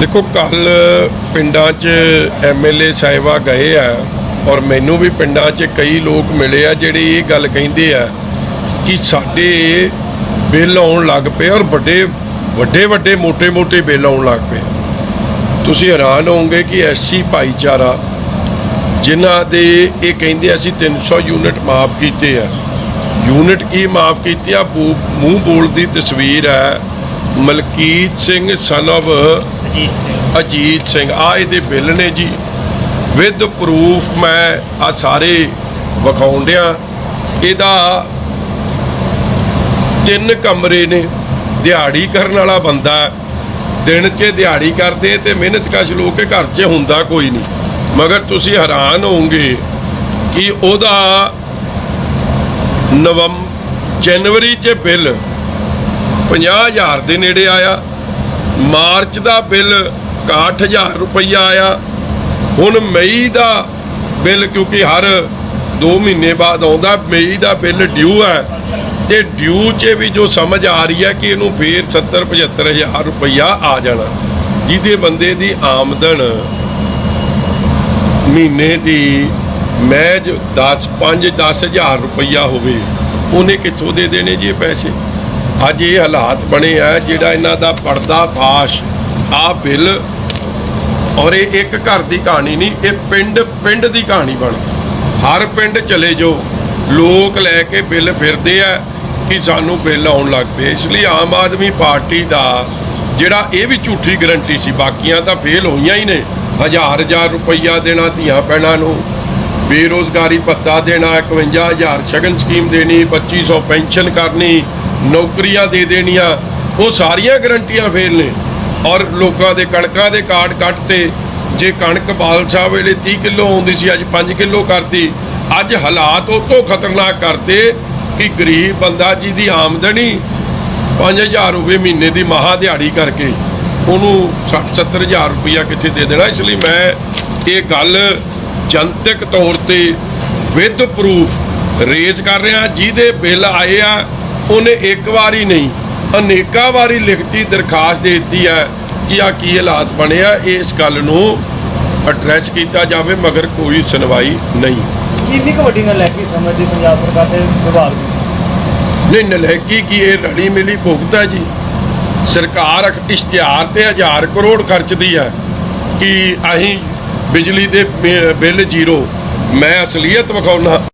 ਦੇਖੋ ਕੱਲ ਪਿੰਡਾਂ 'ਚ ਐਮਐਲਏ ਸਾਹਿਬਾ ਗਏ ਆ ਔਰ ਮੈਨੂੰ ਵੀ ਪਿੰਡਾਂ 'ਚ ਕਈ ਲੋਕ ਮਿਲੇ ਆ ਜਿਹੜੇ ਇਹ ਗੱਲ ਕਹਿੰਦੇ ਆ ਕਿ ਸਾਡੇ ਬਿੱਲ ਆਉਣ ਲੱਗ ਪਏ ਔਰ ਵੱਡੇ ਵੱਡੇ ਵੱਡੇ ਮੋٹے-ਮੋٹے ਬਿੱਲ ਆਉਣ ਲੱਗ ਪਏ। ਤੁਸੀਂ ਹੈਰਾਨ ਹੋਵੋਗੇ ਕਿ ਐਸਸੀ ਭਾਈਚਾਰਾ, ਜਿਨ੍ਹਾਂ ਦੇ ਇਹ ਕਹਿੰਦੇ ਅਸੀਂ 300 ਯੂਨਿਟ ਮਾਫ ਕੀਤੇ ਆ। ਯੂਨਿਟ ਕੀ ਮਾਫ ਕੀਤੀ ਆ? ਮੂੰਹ ਬੋਲ ਦੀ ਤਸਵੀਰ ਹੈ ਮਲਕੀਤ ਸਿੰਘ ਸਨ of ਅਜੀਤ ਸਿੰਘ। ਅਜੀਤ ਸਿੰਘ ਆ ਇਹਦੇ ਬਿੱਲ ਨੇ ਜੀ। ਵਿਦ ਪ੍ਰੂਫ ਮੈਂ ਆ ਸਾਰੇ ਵਿਖਾਉਂਦਿਆਂ ਇਹਦਾ ਤਿੰਨ ਕਮਰੇ ਨੇ। ਦਿਹਾੜੀ ਕਰਨ ਵਾਲਾ ਬੰਦਾ। ਦਿਨ 'ਚ ਦਿਹਾੜੀ ਕਰਦੇ ਤੇ ਮਿਹਨਤ ਕਸ਼ ਲੋਕ ਕੇ ਘਰ 'ਚ ਹੁੰਦਾ ਕੋਈ ਨਹੀਂ। ਮਗਰ ਤੁਸੀਂ ਹੈਰਾਨ ਹੋਵੋਗੇ ਕਿ ਉਹਦਾ ਨਵੰਬ ਜਨਵਰੀ 'ਚ ਬਿੱਲ 50000 ਦੇ ਨੇੜੇ ਆਇਆ। ਮਾਰਚ ਦਾ ਬਿੱਲ 61000 ਰੁਪਈਆ ਆਇਆ। ਹੁਣ ਮਈ ਦਾ ਬਿੱਲ, ਕਿਉਂਕਿ ਹਰ 2 ਮਹੀਨੇ ਬਾਅਦ ਆਉਂਦਾ, ਮਈ ਦਾ ਬਿੱਲ ਡਿਊ ਹੈ। ਤੇ ਡਿਊ 'ਚ ਵੀ ਜੋ ਸਮਝ ਆ ਰਹੀ ਹੈ ਕਿ ਇਹਨੂੰ ਫੇਰ 70 75000 ਰੁਪਈਆ ਆ ਜਾਣਾ, ਜਿਹਦੇ ਬੰਦੇ ਦੀ ਆਮਦਨ ਮਹੀਨੇ ਦੀ ਮੈਜ 10 5 10000 ਰੁਪਈਆ ਹੋਵੇ, ਉਹਨੇ ਕਿੱਥੋਂ ਦੇ ਦੇਣੇ ਜੀ ਪੈਸੇ? ਅੱਜ ਇਹ ਹਾਲਾਤ ਬਣੇ ਆ ਜਿਹੜਾ ਇਹਨਾਂ ਦਾ ਪਰਦਾ ਫਾਸ਼, ਆ ਬਿੱਲ ਔਰ ਇਹ ਇੱਕ ਘਰ ਦੀ ਕਹਾਣੀ ਨਹੀਂ, ਇਹ ਪਿੰਡ ਪਿੰਡ ਦੀ ਕਹਾਣੀ ਬਣ। ਹਰ ਪਿੰਡ ਚਲੇ ਜੋ ਲੋਕ ਲੈ ਕੇ ਬਿੱਲ ਫਿਰਦੇ ਆ ਕਿ ਸਾਨੂੰ ਬਿੱਲ ਆਉਣ ਲੱਗ ਪਏ। ਇਸ ਲਈ ਆਮ ਆਦਮੀ ਪਾਰਟੀ ਦਾ ਜਿਹੜਾ ਇਹ ਵੀ ਝੂਠੀ ਗਰੰਟੀ ਸੀ, ਬਾਕੀਆਂ ਤਾਂ ਫੇਲ ਹੋਈਆਂ ਹੀ ਨੇ। ਹਜ਼ਾਰ ਹਜ਼ਾਰ ਰੁਪਈਆ ਦੇਣਾ ਧੀਆਂ ਭੈਣਾਂ ਨੂੰ, ਬੇਰੋਜ਼ਗਾਰੀ ਭੱਤਾ ਦੇਣਾ 51000 ਸ਼ਗਨ ਸਕੀਮ ਦੇਣੀ 2500 ਪੈਨਸ਼ਨ ਕਰਨੀ ਨੌਕਰੀਆਂ ਦੇ ਦੇਣੀਆਂ, ਉਹ ਸਾਰੀਆਂ ਗਰੰਟੀਆਂ ਫੇਲ ਨੇ। ਔਰ ਲੋਕਾਂ ਦੇ ਕਣਕਾਂ ਦੇ ਕਾਰਡ ਕੱਟਤੇ। ਜੇ ਕਣਕ ਬਾਲ ਸਾਹਿਬ ਵੇਲੇ 30 ਕਿਲੋ ਆਉਂਦੀ ਸੀ, ਅੱਜ 5 ਕਿਲੋ ਕਰਤੀ। ਅੱਜ ਹਾਲਾਤ ਉਹ ਤੋਂ ਖਤਰਨਾਕ ਕਰਤੇ ਕਿ ਗਰੀਬ ਬੰਦਾ ਜੀ ਦੀ ਆਮਦਨੀ 5000 ਰੁਪਏ ਮਹੀਨੇ ਦੀ ਮਹਾ ਦਿਹਾੜੀ ਕਰਕੇ ਉਹਨੂੰ 60 70000 ਰੁਪਇਆ ਕਿੱਥੇ ਦੇ ਦੇਣਾ। ਇਸ ਲਈ ਮੈਂ ਇਹ ਗੱਲ ਜਨਤਕ ਤੌਰ ਤੇ ਵਿਦ ਪ੍ਰੂਫ ਰੇਜ਼ ਕਰ ਰਿਹਾ। ਜਿਹਦੇ ਬਿੱਲ ਆਏ ਆ ਉਹਨੇ ਇੱਕ ਵਾਰੀ ਨਹੀਂ ਅਨੇਕਾਂ ਵਾਰੀ ਲਿਖਤੀ ਦਰਖਾਸਤ ਦੇ ਦਿੱਤੀ ਹੈ ਕਿ ਆ ਕੀ ਹਾਲਾਤ ਬਣਿਆ ਇਸ ਗੱਲ ਨੂੰ ਐਡਰੈਸ ਕੀਤਾ ਜਾਵੇ ਮਗਰ ਕੋਈ ਸੁਣਵਾਈ ਨਹੀਂ। ਕਿੰਨੀ ਕੁ ਵੱਡੀ ਨਾਲ ਲੈ ਕੇ ਸਮਝਦੀ ਪੰਜਾਬ ਸਰਕਾਰ ਦੇ ਵਿਭਾਗ ਨਹੀਂ ਨਲੈਕੀ ਕੀ ਇਹ ਰਲੀ ਮਿਲੀ ਭੁਗਤ ਹੈ ਜੀ। ਸਰਕਾਰ ਇਸ਼ਤਿਹਾਰ ਤੇ 1000 ਕਰੋੜ ਖਰਚਦੀ ਹੈ ਕਿ ਅਸੀਂ ਬਿਜਲੀ ਦੇ ਬਿੱਲ ਜ਼ੀਰੋ। ਮੈਂ ਅਸਲੀਅਤ ਵਿਖਾਉਣਾ